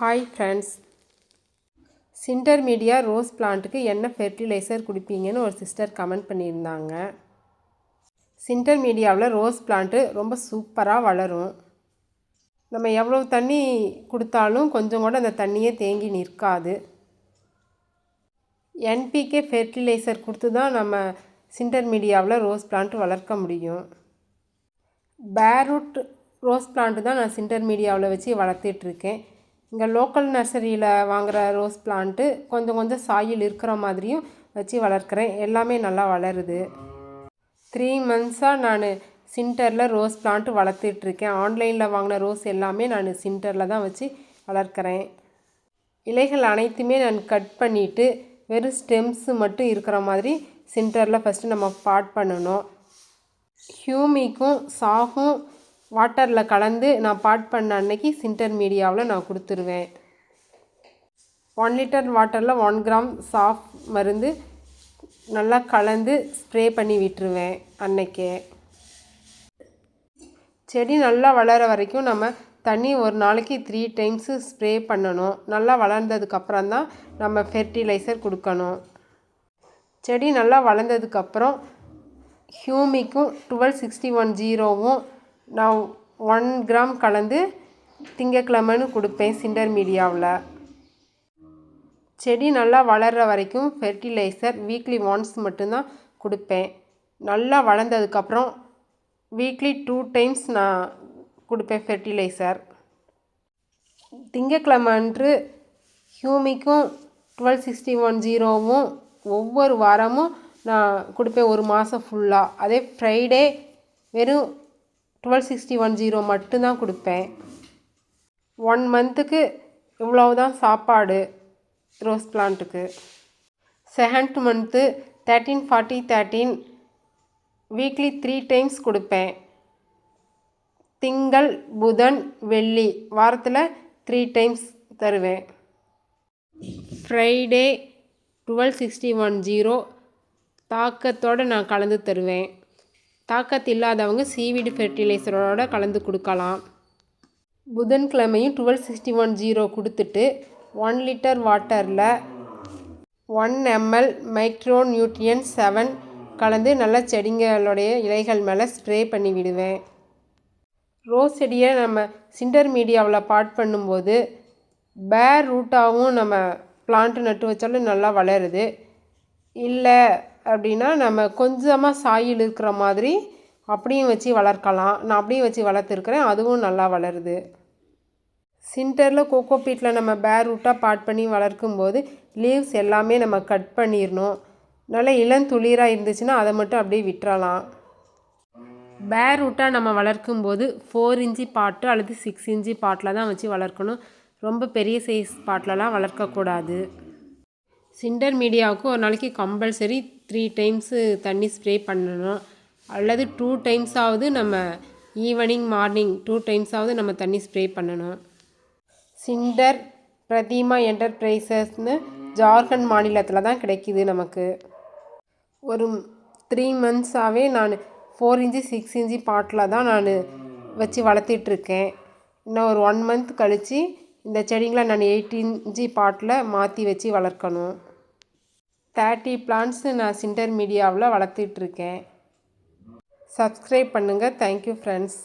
Hi friends cinder media rose பிளான்ட்டுக்கு என்ன fertiliser கொடுப்பீங்கன்னு ஒரு சிஸ்டர் கமெண்ட் பண்ணியிருந்தாங்க. சிண்டர் மீடியாவில் ரோஸ் பிளான்ட்டு ரொம்ப சூப்பராக வளரும். நம்ம எவ்வளோ தண்ணி கொடுத்தாலும் கொஞ்சம் கூட அந்த தண்ணியே தேங்கி நிற்காது. என்பிகே ஃபெர்டிலைசர் கொடுத்து தான் நம்ம சிண்டர் மீடியாவில் ரோஸ் பிளான்ட் வளர்க்க முடியும். பேரூட் ரோஸ் பிளான்ட்டு தான் நான் சிண்டர் மீடியாவில் வச்சு வளர்த்துட்ருக்கேன் இங்கே லோக்கல் நர்சரியில் வாங்குகிற ரோஸ் பிளான்ட்டு கொஞ்சம் கொஞ்சம் சாயில் இருக்கிற மாதிரியும் வச்சு வளர்க்குறேன். எல்லாமே நல்லா வளருது. த்ரீ மந்த்ஸாக நான் சின்டரில் ரோஸ் பிளான்ட்டு வளர்த்துட்ருக்கேன் ஆன்லைனில் வாங்கின ரோஸ் எல்லாமே நான் சின்டரில் தான் வச்சு வளர்க்குறேன். இலைகள் அனைத்துமே நான் கட் பண்ணிவிட்டு வெறும் ஸ்டெம்ஸு மட்டும் இருக்கிற மாதிரி சின்டரில் ஃபஸ்ட்டு நம்ம பாட் பண்ணணும். ஹியூமிக்கும் சாகும் வாட்டரில் கலந்து நான் பாட் பண்ண அன்னைக்கு சின்டர் மீடியாவில் நான் கொடுத்துருவேன். ஒன் லிட்டர் வாட்டரில் ஒன் கிராம் சாஃப் மருந்து நல்லா கலந்து ஸ்ப்ரே பண்ணி விட்டுருவேன் அன்னைக்கே. செடி நல்லா வளர வரைக்கும் நம்ம தண்ணி ஒரு நாளைக்கு த்ரீ டைம்ஸு ஸ்ப்ரே பண்ணணும். நல்லா வளர்ந்ததுக்கப்புறம் தான் நம்ம ஃபெர்டிலைசர் கொடுக்கணும். செடி நல்லா வளர்ந்ததுக்கப்புறம் ஹியூமிக்கும் டுவெல் சிக்ஸ்டி ஒன் ஜீரோவும் நான் ஒன் கிராம் கலந்து திங்கக்கிழமைன்னு கொடுப்பேன் சிண்டர் மீடியாவில் செடி நல்லா வளர்கிற வரைக்கும் ஃபெர்டிலைசர் வீக்லி ஒன்ஸ் மட்டும்தான் கொடுப்பேன். நல்லா வளர்ந்ததுக்கப்புறம் வீக்லி டூ டைம்ஸ் நான் கொடுப்பேன் ஃபெர்டிலைசர் திங்கக்கிழமை அன்று ஹியூமிக்கும் டுவெல் சிக்ஸ்டி ஒன் ஜீரோவும் ஒவ்வொரு வாரமும் நான் கொடுப்பேன் ஒரு மாதம் ஃபுல்லாக அதே ஃப்ரைடே வெறும் டுவெல் சிக்ஸ்டி ஒன் ஜீரோ மட்டும்தான் கொடுப்பேன். ஒன் மந்த்துக்கு இவ்வளவு தான் சாப்பாடு rose பிளான்ட்டுக்கு second month thirteen forty thirteen weekly three times கொடுப்பேன். திங்கள் புதன் வெள்ளி வாரத்தில் த்ரீ டைம்ஸ் தருவேன். Friday twelve sixty one zero தாக்கத்தோடு நான் கலந்து தருவேன். தாக்கத்து இல்லாதவங்க சீவிடு ஃபெர்டிலைசரோட கலந்து கொடுக்கலாம். புதன்கிழமையும் டுவெல் சிக்ஸ்டி ஒன் ஜீரோ கொடுத்துட்டு ஒன் லிட்டர் வாட்டரில் one ML micro nutrient seven கலந்து நல்லா செடிங்களுடைய இலைகள் மேலே ஸ்ப்ரே பண்ணி விடுவேன். ரோஸ் செடியை நம்ம சிண்டர் மீடியாவில் பாட் பண்ணும்போது பேர் ரூட்டாகவும் நம்ம பிளான்ட்டு நட்டு வச்சாலும் நல்லா வளருது. இல்லை அப்படின்னா நம்ம கொஞ்சமாக சாயில் இருக்கிற மாதிரி அப்படியும் வச்சு வளர்க்கலாம். நான் அப்படியும் வச்சு வளர்த்துருக்குறேன். அதுவும் நல்லா வளருது. சின்டரில் கோகோ பீட்டில் நம்ம பேர் ரூட்டாக பாட் பண்ணி வளர்க்கும்போது லீவ்ஸ் எல்லாமே நம்ம கட் பண்ணிடணும் நல்லா இளந்துளிராக இருந்துச்சுன்னா அதை மட்டும் அப்படியே விட்டுறலாம். பேர் ரூட்டாக நம்ம வளர்க்கும்போது ஃபோர் இன்ச்சி பாட்டு அல்லது சிக்ஸ் இன்ச்சி பாட்டில் தான் வச்சு வளர்க்கணும். ரொம்ப பெரிய சைஸ் பாட்டிலலாம் வளர்க்கக்கூடாது. சிண்டர் மீடியாவுக்கு ஒரு நாளைக்கு கம்பல்சரி த்ரீ டைம்ஸு தண்ணி ஸ்ப்ரே பண்ணணும். அல்லது டூ டைம்ஸாவது நம்ம ஈவினிங் மார்னிங் டூ டைம்ஸாவது நம்ம தண்ணி ஸ்ப்ரே பண்ணணும். சிண்டர் பிரதிமா என்டர்பிரைசஸ்னு ஜார்க்கண்ட் மாநிலத்தில் தான் கிடைக்கிது நமக்கு. ஒரு த்ரீ மந்த்ஸாகவே நான் four inch six inch bottle தான் நான் வச்சு வளர்த்திட்ருக்கேன். இன்னும் ஒரு ஒன் மந்த் கழித்து இந்த செடிங்களை நான் எயிட் இன்ச்சி பாட்டில் மாற்றி வச்சு வளர்க்கணும். தேர்ட்டி பிளான்ட்ஸு நான் சிண்டர் மீடியாவில் வளர்த்துட்ருக்கேன். சப்ஸ்கிரைப் பண்ணுங்கள் தேங்க்யூ ஃப்ரெண்ட்ஸ்.